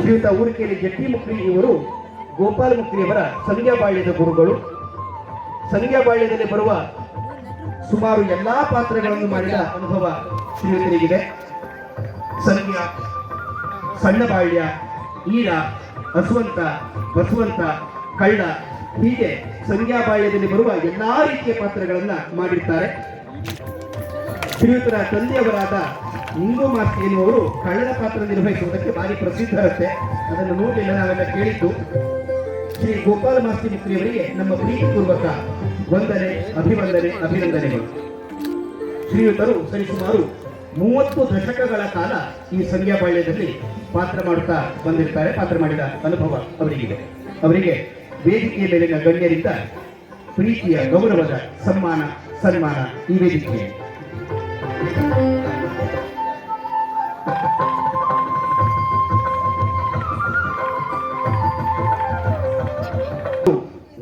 ಶ್ರೀಯುತ ಊರಿಕೆಯಲ್ಲಿ ಜಟ್ಟಿ ಮುಕ್ರಿ ಇವರು ಗೋಪಾಲ ಮುಕ್ರಿಯವರ ಸಂಧ್ಯಾಬಾಳ್ಯದ ಗುರುಗಳು. ಸಂಧ್ಯಾಬಾಳ್ಯದಲ್ಲಿ ಬರುವ ಸುಮಾರು ಎಲ್ಲಾ ಪಾತ್ರಗಳನ್ನು ಮಾಡಿದ ಅನುಭವ ಶ್ರೀಯುತರಿಗಿದೆ. ಸಂಧ್ಯಾ ಸಣ್ಣ ಬಾಳ್ಯ ಈರ, ಹಸುವಂತ, ಬಸವಂತ, ಕಳ್ಳ ಹೀಗೆ ಸಂಧ್ಯಾಬಾಳ್ಯದಲ್ಲಿ ಬರುವ ಎಲ್ಲಾ ರೀತಿಯ ಪಾತ್ರಗಳನ್ನು ಮಾಡಿರ್ತಾರೆ. ಶ್ರೀಯುತರ ತಂದೆಯವರಾದ ಇಂದು ಮಾಸ್ತಿ ಎನ್ನುವರು ಕಳ್ಳನ ಪಾತ್ರ ನಿರ್ವಹಿಸುವುದಕ್ಕೆ ಭಾರಿ ಪ್ರಸಿದ್ಧರಂತೆ ಅದನ್ನು ನೋಡಿ ನಾವೆಲ್ಲ ಕೇಳಿದ್ದು. ಶ್ರೀ ಗೋಪಾಲ ಮಾಸ್ತಿ ಮಿತ್ರಿಯವರಿಗೆ ನಮ್ಮ ಪ್ರೀತಿಪೂರ್ವಕ ವಂದನೆ, ಅಭಿವಂದನೆ, ಅಭಿನಂದನೆಗಳು. ಶ್ರೀಯುತರು ಸರಿಸುಮಾರು ಮೂವತ್ತು ದಶಕಗಳ ಕಾಲ ಈ ಸಂಧ್ಯಾಪಾಳ್ಯದಲ್ಲಿ ಪಾತ್ರ ಮಾಡುತ್ತಾ ಬಂದಿರ್ತಾರೆ, ಪಾತ್ರ ಮಾಡಿದ ಅನುಭವ ಅವರಿಗಿದೆ. ಅವರಿಗೆ ವೇದಿಕೆಯ ಮೇಲಿನ ಗಣ್ಯರಿಂದ ಪ್ರೀತಿಯ ಗೌರವದ ಸನ್ಮಾನ ಸನ್ಮಾನ, ಈ ವೇದಿಕೆಯಲ್ಲಿ.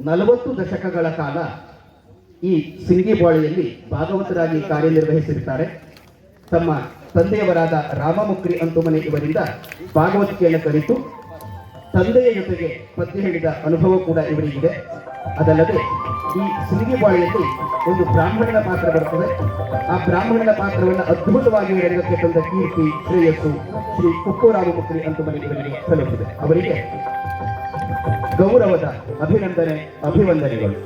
ನಲವತ್ತು ದಶಕಗಳ ಕಾಲ ಈ ಸಿಂಗಿಬಾಳಿಯಲ್ಲಿ ಭಾಗವತರಾಗಿ ಕಾರ್ಯನಿರ್ವಹಿಸಿರ್ತಾರೆ ತಮ್ಮ ತಂದೆಯವರಾದ ರಾಮಮುಕ್ರಿ ಅಂತುಮನೆ ಇವರಿಂದ ಭಾಗವತಿಕೆಯನ್ನು ಕಲಿತು ತಂದೆಯ ಜೊತೆಗೆ ಪದ್ಯ ಹೇಳಿದ ಅನುಭವ ಕೂಡ ಇವರಿಗಿದೆ. ಅದಲ್ಲದೆ ಈ ಸಿಂಗಿಬಾಳಿಯಲ್ಲಿ ಒಂದು ಬ್ರಾಹ್ಮಣನ ಪಾತ್ರ ಬರುತ್ತದೆ ಆ ಬ್ರಾಹ್ಮಣನ ಪಾತ್ರವನ್ನು ಅದ್ಭುತವಾಗಿ ತಂದ ಕೀರ್ತಿ, ಶ್ರೇಯಸ್ಸು ಶ್ರೀ ಕುಪ್ಪು ರಾಮಮುಕ್ರಿ ಅಂತ ಇವರಿಗೆ ಸಲ್ಲುತ್ತದೆ ಅವರಿಗೆ ಗೌರವದ ಅಭಿನಂದನೆ, ಅಭಿವಂದನೆಗಳು.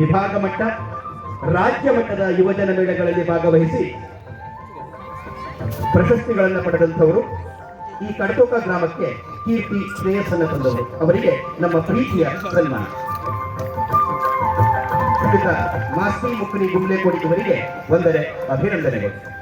ವಿಭಾಗ ಮಟ್ಟ, ರಾಜ್ಯ ಮಟ್ಟದ ಯುವಜನ ಮೇಳಗಳಲ್ಲಿ ಭಾಗವಹಿಸಿ ಪ್ರಶಸ್ತಿಗಳನ್ನು ಪಡೆದಂಥವರು. ಈ ಕಡತೋಕ ಗ್ರಾಮಕ್ಕೆ ಕೀರ್ತಿ ಶ್ರೇಯಸ್ಸನ್ನು ತಂದವರು. ಅವರಿಗೆ ನಮ್ಮ ಪ್ರೀತಿಯ ಸನ್ಮಾನ. ಮಾಸ್ತಿ ಮುಕ್ರಿ ಗುಂಬ್ಲೆ ಇವರಿಗೆ ಒಂದರೆ ಅಭಿನಂದನೆಗಳು.